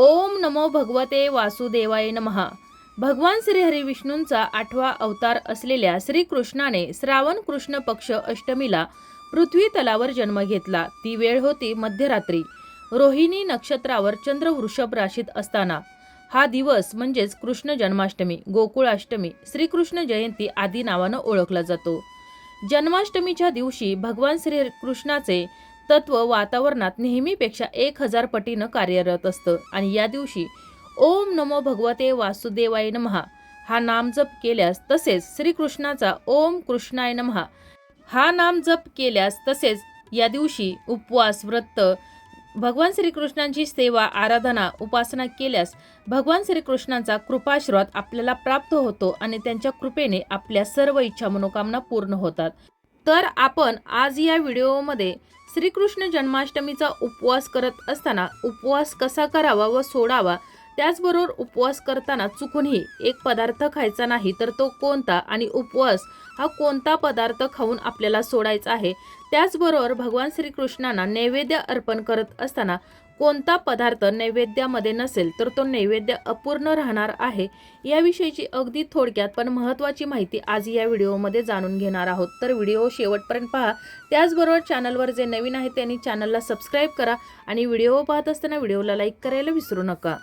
ओम नमो भगवते वासुदेवाय नमहा भगवान श्रीहरी विष्णूंचा आठवा अवतार असलेल्या श्रीकृष्णाने श्रावण कृष्ण पक्ष अष्टमीला पृथ्वी तलावर जन्म घेतला. ती वेळ होती मध्यरात्री. रोहिणी नक्षत्रावर चंद्र वृषभ राशीत असताना. हा दिवस म्हणजेच कृष्ण जन्माष्टमी गोकुळाष्टमी श्रीकृष्ण जयंती आदी नावानं ओळखला जातो. जन्माष्टमीच्या दिवशी भगवान श्रीकृष्णाचे तत्व वातावरणात नेहमीपेक्षा एक हजार पटीनं कार्यरत असतं. आणि या दिवशी ओम नमो भगवते वासुदेवाय नमहा हा नाम जप केल्यास तसेच श्रीकृष्णाचा ओम कृष्णाय नमहा हा नाम जप केल्यास तसेच या दिवशी उपवास व्रत भगवान श्रीकृष्णांची सेवा आराधना उपासना केल्यास भगवान श्रीकृष्णांचा कृपाश्रवाद आपल्याला प्राप्त होतो आणि त्यांच्या कृपेने आपल्या सर्व इच्छा मनोकामना पूर्ण होतात. तर आपण आज या व्हिडिओमध्ये श्रीकृष्ण जन्माष्टमीचा उपवास करत असताना उपवास कसा करावा व सोडावा त्याचबरोबर उपवास करताना चुकूनही एक पदार्थ खायचा नाही तर तो कोणता आणि उपवास हा कोणता पदार्थ खाऊन आपल्याला सोडायचा आहे त्याचबरोबर भगवान श्रीकृष्णांना नैवेद्य अर्पण करत असताना कोणता पदार्थ नैवेद्यामध्ये नसेल तर तो नैवेद्य अपूर्ण राहणार आहे याविषयीची अगदी थोडक्यात पण महत्त्वाची माहिती आज या व्हिडिओमध्ये जाणून घेणार आहोत. तर व्हिडिओ शेवटपर्यंत पहा. त्याचबरोबर चॅनलवर जे नवीन आहे त्यांनी चॅनलला सबस्क्राईब करा आणि व्हिडिओ पाहत असताना व्हिडिओला लाईक करायला विसरू नका.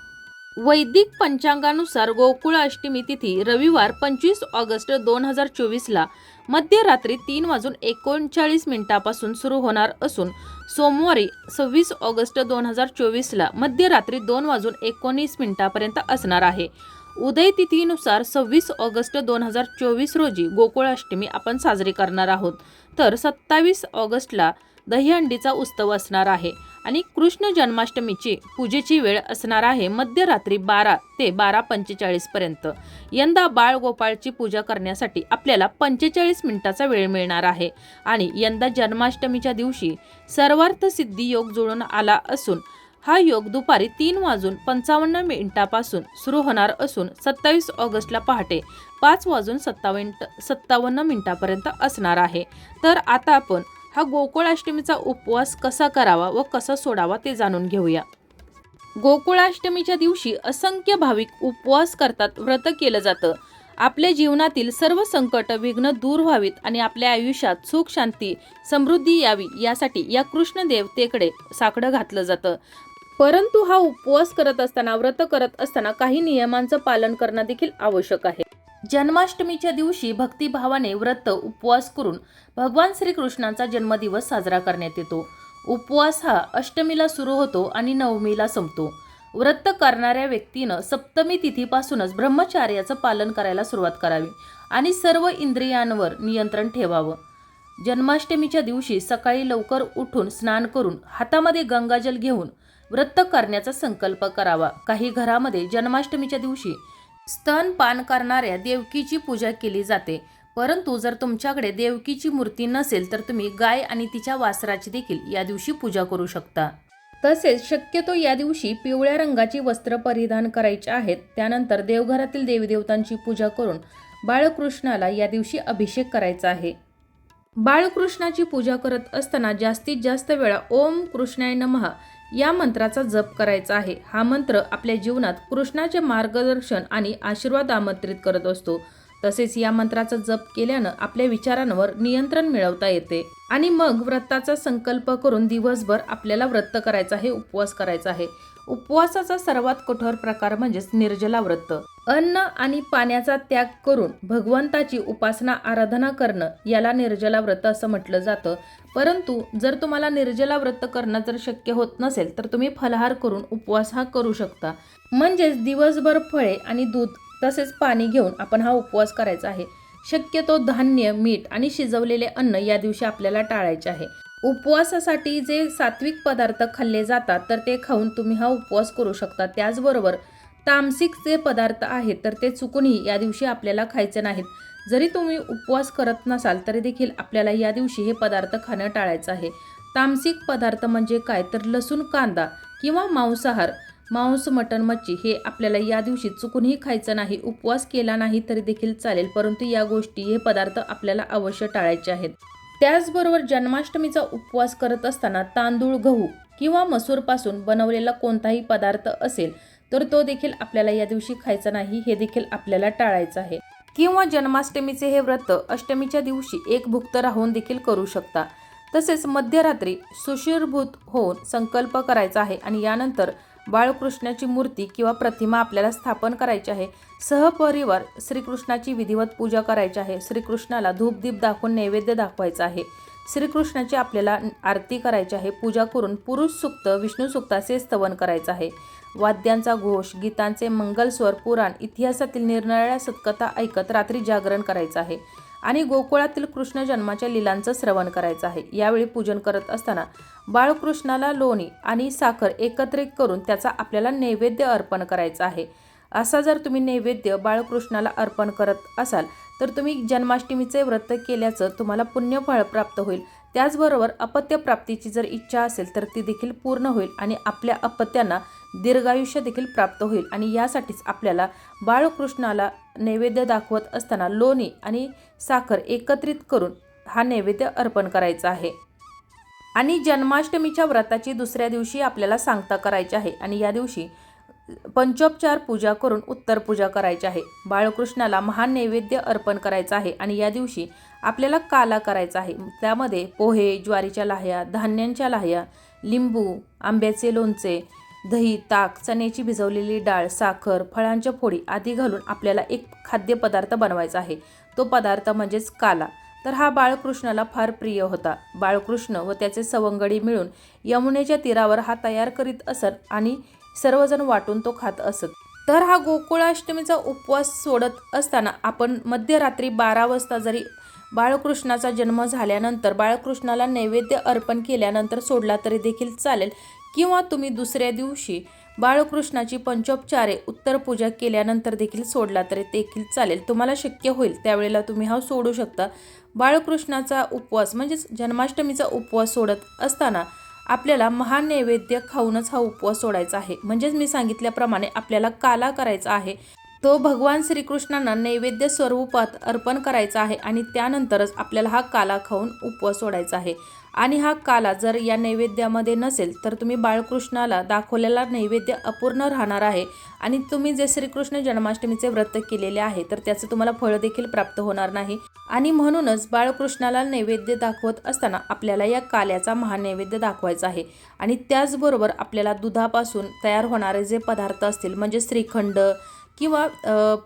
वैदिक पंचांगानुसार गोकुळ अष्टमी तिथी रविवार पंचवीस ऑगस्ट दोन हजार चोवीसला मध्यरात्री तीन वाजून एकोणचाळीस मिनिटापासून सुरू होणार असून सोमवारी सव्वीस ऑगस्ट दोन हजार चोवीसला मध्यरात्री दोन वाजून एकोणीस मिनिटापर्यंत असणार आहे. उदय तिथीनुसार सव्वीस ऑगस्ट दोन हजार चोवीस रोजी गोकुळाष्टमी आपण साजरी करणार आहोत. तर सत्तावीस ऑगस्टला दहीहंडीचा उत्सव असणार आहे आणि कृष्ण जन्माष्टमीची पूजेची वेळ असणार आहे मध्यरात्री बारा ते बारा पंचेचाळीस पर्यंत. यंदा बाळ गोपाळची पूजा करण्यासाठी आपल्याला पंचेचाळीस मिनिटाचा वेळ मिळणार आहे आणि यंदा जन्माष्टमीच्या दिवशी सर्वार्थ सिद्धी योग जुळून आला असून हा योग दुपारी तीन वाजून पंचावन्न मिनिटापासून सुरू होणार असून सत्तावीस ऑगस्टला पहाटे पाच वाजून सत्तावन्न सत्तावन्न मिनिटापर्यंत असणार आहे. तर आता आपण हा गोकुळाष्टमीचा उपवास कसा करावा व कसा सोडावा ते जाणून घेऊया. गोकुळाष्टमीच्या दिवशी असंख्य भाविक उपवास करतात व्रत केलं जातं. आपल्या जीवनातील सर्व संकट विघ्न दूर व्हावीत आणि आपल्या आयुष्यात सुख शांती समृद्धी यावी यासाठी या कृष्ण देवतेकडे साकडं घातलं जातं. परंतु हा उपवास करत असताना व्रत करत असताना काही नियमांचं पालन करणं देखील आवश्यक आहे. जन्माष्टमीच्या दिवशी भक्तिभावाने व्रत उपवास करून भगवान श्रीकृष्णांचा जन्मदिवस साजरा करण्यात येतो. उपवास हा अष्टमीला सुरू होतो आणि नवमीला संपतो. व्रत करणाऱ्या व्यक्तीनं सप्तमी तिथीपासूनच ब्रह्मचार्याचं पालन करायला सुरुवात करावी आणि सर्व इंद्रियांवर नियंत्रण ठेवावं. जन्माष्टमीच्या दिवशी सकाळी लवकर उठून स्नान करून हातामध्ये गंगाजल घेऊन व्रत करण्याचा संकल्प करावा. काही घरामध्ये जन्माष्टमीच्या दिवशी स्तनपान करणाऱ्या देवकीची पूजा केली जाते. परंतु जर तुमच्याकडे देवकीची मूर्ती नसेल तर तुम्ही गाय आणि तिच्या वासराची देखील या दिवशी पूजा करू शकता. तसेच शक्यतो या दिवशी पिवळ्या रंगाची वस्त्र परिधान करायचे आहेत. त्यानंतर देवघरातील देवीदेवतांची पूजा करून बाळकृष्णाला या दिवशी अभिषेक करायचा आहे. बाळकृष्णाची पूजा करत असताना जास्तीत जास्त वेळा ओम कृष्णाय नमहा या मंत्राचा जप करायचा आहे. हा मंत्र आपल्या जीवनात कृष्णाचे मार्गदर्शन आणि आशीर्वाद आमंत्रित करत असतो. तसेच या मंत्राचा जप केल्यानं आपल्या विचारांवर नियंत्रण मिळवता येते. आणि मग व्रताचा संकल्प करून दिवसभर आपल्याला व्रत करायचं आहे उपवास करायचा आहे. उपवासाचा सर्वात कठोर प्रकार म्हणजेच निर्जला व्रत. अन्न आणि पाण्याचा त्याग करून भगवंताची उपासना आराधना करणं याला निर्जला व्रत असं म्हटलं जातं. परंतु जर तुम्हाला निर्जला व्रत करणं जर शक्य होत नसेल तर तुम्ही फलाहार करून उपवास हा करू शकता. म्हणजेच दिवसभर फळे आणि दूध तसेच पाणी घेऊन आपण हा उपवास करायचा आहे. शक्यतो धान्य मीठ आणि शिजवलेले अन्न या दिवशी आपल्याला टाळायचे आहे. उपवासासाठी जे सात्विक पदार्थ खाल्ले जातात तर ते खाऊन तुम्ही हा उपवास करू शकता. त्याचबरोबर तामसिक जे पदार्थ आहेत तर ते चुकूनही या दिवशी आपल्याला खायचे नाहीत. जरी तुम्ही उपवास करत नसाल तरी देखील आपल्याला या दिवशी हे पदार्थ खाणं टाळायचं आहे. तामसिक पदार्थ म्हणजे काय? तर लसूण कांदा किंवा मांसाहार. मांस मटण मच्छी हे आपल्याला या दिवशी चुकूनही खायचं नाही उपवास केला नाही तरी देखील चालेल परंतु या गोष्टी हे पदार्थ आपल्याला अवश्य टाळायचे आहेत. त्याचबरोबर जन्माष्टमीचा उपवास करत असताना तांदूळ गहू किंवा मसूरपासून बनवलेला कोणताही पदार्थ असेल तर तो देखील आपल्याला या दिवशी खायचा नाही हे देखील आपल्याला टाळायचं आहे. किंवा जन्माष्टमीचे हे व्रत अष्टमीच्या दिवशी एक भुक्त राहून देखील करू शकता. तसेच मध्यरात्री सुशीरभूत होऊन संकल्प करायचा आहे आणि यानंतर बाळकृष्णाची मूर्ती किंवा प्रतिमा आपल्याला स्थापन करायची आहे. सहपरिवार श्रीकृष्णाची विधिवत पूजा करायची आहे. श्रीकृष्णाला धूपदीप दाखवून नैवेद्य दाखवायचा आहे. श्रीकृष्णाची आपल्याला आरती करायची आहे. पूजा करून पुरुष सुक्त विष्णू सुक्ताचे स्तवन करायचं आहे. वाद्यांचा घोष गीतांचे मंगलस्वर पुराण इतिहासातील निरनिराळ्या सत्कथा ऐकत रात्री जागरण करायचं आहे आणि गोकुळातील कृष्ण जन्माच्या लिलांचं श्रवण करायचं आहे. यावेळी पूजन करत असताना बाळकृष्णाला लोणी आणि साखर एकत्रित करून त्याचा आपल्याला नैवेद्य अर्पण करायचा आहे. असा जर तुम्ही नैवेद्य बाळकृष्णाला अर्पण करत असाल तर तुम्ही जन्माष्टमीचे व्रत केल्याचं तुम्हाला पुण्यफळ प्राप्त होईल. त्याचबरोबर अपत्यप्राप्तीची जर इच्छा असेल तर ती देखील पूर्ण होईल आणि आपल्या अपत्यांना दीर्घायुष्य देखील प्राप्त होईल. आणि यासाठीच आपल्याला बाळकृष्णाला नैवेद्य दाखवत असताना लोणी आणि साखर एकत्रित करून हा नैवेद्य अर्पण करायचा आहे. आणि जन्माष्टमीच्या व्रताची दुसऱ्या दिवशी आपल्याला सांगता करायची आहे. आणि या दिवशी पंचोपचार पूजा करून उत्तर पूजा करायची आहे. बाळकृष्णाला महान नैवेद्य अर्पण करायचं आहे आणि या दिवशी आपल्याला काला करायचा आहे. त्यामध्ये पोहे ज्वारीच्या लाह्या धान्यांच्या लाह्या लिंबू आंब्याचे लोणचे दही ताक चण्याची भिजवलेली डाळ साखर फळांच्या फोडी आदी घालून आपल्याला एक खाद्यपदार्थ बनवायचा आहे. तो पदार्थ म्हणजेच काला. तर हा बाळकृष्णाला फार प्रिय होता. बाळकृष्ण व त्याचे सवंगडी मिळून यमुनेच्या तीरावर हा तयार करीत असत आणि सर्वजण वाटून तो खात असत. तर हा गोकुळाष्टमीचा उपवास सोडत असताना आपण मध्यरात्री बारा वाजता जरी बाळकृष्णाचा जन्म झाल्यानंतर बाळकृष्णाला नैवेद्य अर्पण केल्यानंतर सोडला तरी देखील चालेल किंवा तुम्ही दुसऱ्या दिवशी बाळकृष्णाची पंचोपचारे उत्तर पूजा केल्यानंतर देखील सोडला तरी देखील चालेल. तुम्हाला शक्य होईल त्यावेळेला तुम्ही हा सोडू शकता. बाळकृष्णाचा उपवास म्हणजेच जन्माष्टमीचा उपवास सोडत असताना आपल्याला महान नैवेद्य खाऊनच हा उपवास सोडायचा आहे. म्हणजेच मी सांगितल्याप्रमाणे आपल्याला काला करायचा आहे. तो भगवान श्रीकृष्णांना नैवेद्य स्वरूपात अर्पण करायचा आहे आणि त्यानंतरच आपल्याला हा काला खाऊन उपवास सोडायचा आहे. आणि हा काला जर या नैवेद्यामध्ये नसेल तर तुम्ही बाळकृष्णाला दाखवलेला नैवेद्य अपूर्ण राहणार आहे. आणि तुम्ही जे श्रीकृष्ण जन्माष्टमीचे व्रत केलेले आहे तर त्याचं तुम्हाला फळ देखील प्राप्त होणार नाही. आणि म्हणूनच बाळकृष्णाला नैवेद्य दाखवत असताना आपल्याला या काल्याचा महानैवेद्य दाखवायचा आहे. आणि त्याचबरोबर आपल्याला दुधापासून तयार होणारे जे पदार्थ असतील म्हणजे श्रीखंड किंवा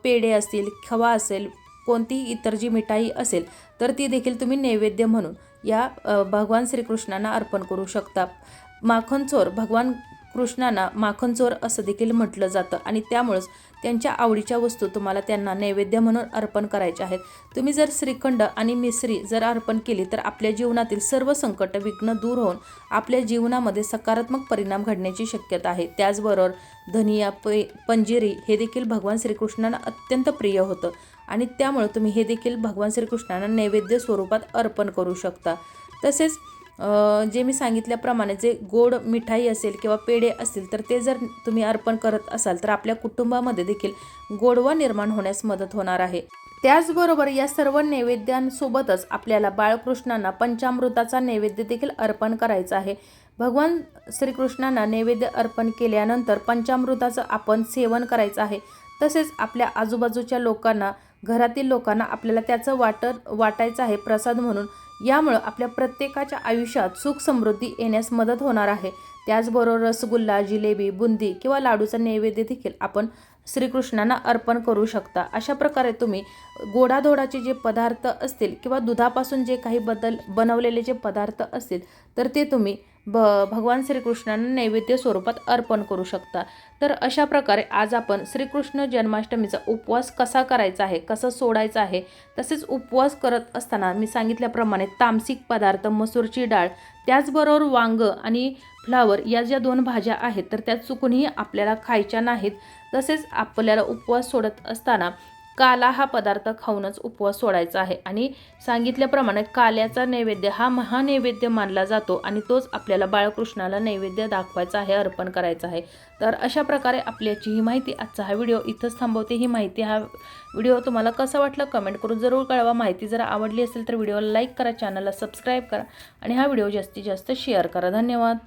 पेढे असतील खवा असेल कोणतीही इतर जी मिठाई असेल तर ती देखील तुम्ही नैवेद्य म्हणून या भगवान श्रीकृष्णांना अर्पण करू शकता. माखनचोर भगवान कृष्णांना माखनचोर असं देखील म्हटलं जातं आणि त्यामुळंच त्यांच्या आवडीच्या वस्तू तुम्हाला त्यांना नैवेद्य म्हणून अर्पण करायच्या आहेत. तुम्ही जर श्रीखंड आणि मिसरी जर अर्पण केली तर आपल्या जीवनातील सर्व संकट विघ्न दूर होऊन आपल्या जीवनामध्ये सकारात्मक परिणाम घडण्याची शक्यता आहे. त्याचबरोबर धनिया पे पंजिरी हे देखील भगवान श्रीकृष्णांना अत्यंत प्रिय होतं आणि त्यामुळं तुम्ही हे देखील भगवान श्रीकृष्णांना नैवेद्य स्वरूपात अर्पण करू शकता. तसेच जे मी सांगितल्याप्रमाणे जे गोड मिठाई असेल किंवा पेढे असतील तर ते जर तुम्ही अर्पण करत असाल तर आपल्या कुटुंबामध्ये देखील गोडवा निर्माण होण्यास मदत होणार आहे. त्याचबरोबर या सर्व नैवेद्यांसोबतच आपल्याला बाळकृष्णांना पंचामृताचा नैवेद्य देखील अर्पण करायचा आहे. भगवान श्रीकृष्णांना नैवेद्य अर्पण केल्यानंतर पंचामृताचं आपण सेवन करायचं आहे. तसेच आपल्या आजूबाजूच्या लोकांना घरातील लोकांना आपल्याला त्याचं वाटत वाटायचं आहे प्रसाद म्हणून. यामुळं आपल्या प्रत्येकाच्या आयुष्यात सुख समृद्धी येण्यास मदत होणार आहे. त्याचबरोबर रसगुल्ला जिलेबी बुंदी किंवा लाडूचा नैवेद्य देखील आपण श्रीकृष्णांना अर्पण करू शकता. अशा प्रकारे तुम्ही गोडाधोडाचे जे पदार्थ असतील किंवा दुधापासून जे काही बदल बनवलेले जे पदार्थ असतील तर ते तुम्ही ब भगवान श्रीकृष्णांना नैवेद्य स्वरूपात अर्पण करू शकता. तर अशा प्रकारे आज आपण श्रीकृष्ण जन्माष्टमीचा उपवास कसा करायचा आहे कसा सोडायचा आहे तसेच उपवास करत असताना मी सांगितल्याप्रमाणे तामसिक पदार्थ मसूरची डाळ त्याचबरोबर वांग आणि फ्लावर या ज्या दोन भाज्या आहेत तर त्या चुकूनही आपल्याला खायच्या नाहीत. तसेच आपल्याला उपवास सोडत असताना काला हा पदार्थ खाऊनच उपवास सोडायचा आहे. आणि सांगितल्याप्रमाणे काल्याचा नैवेद्य हा महानैवेद्य मानला जातो आणि तोच आपल्याला बाळकृष्णाला नैवेद्य दाखवायचा आहे अर्पण करायचा आहे. तर अशा प्रकारे आपल्याची ही माहिती आजचा हा व्हिडिओ इथंच थांबवते. ही माहिती हा व्हिडिओ तुम्हाला कसा वाटला कमेंट करून जरूर कळवा. माहिती जर आवडली असेल तर व्हिडिओला लाईक करा चॅनलला सबस्क्राईब करा आणि हा व्हिडिओ जास्तीत जास्त शेअर करा. धन्यवाद.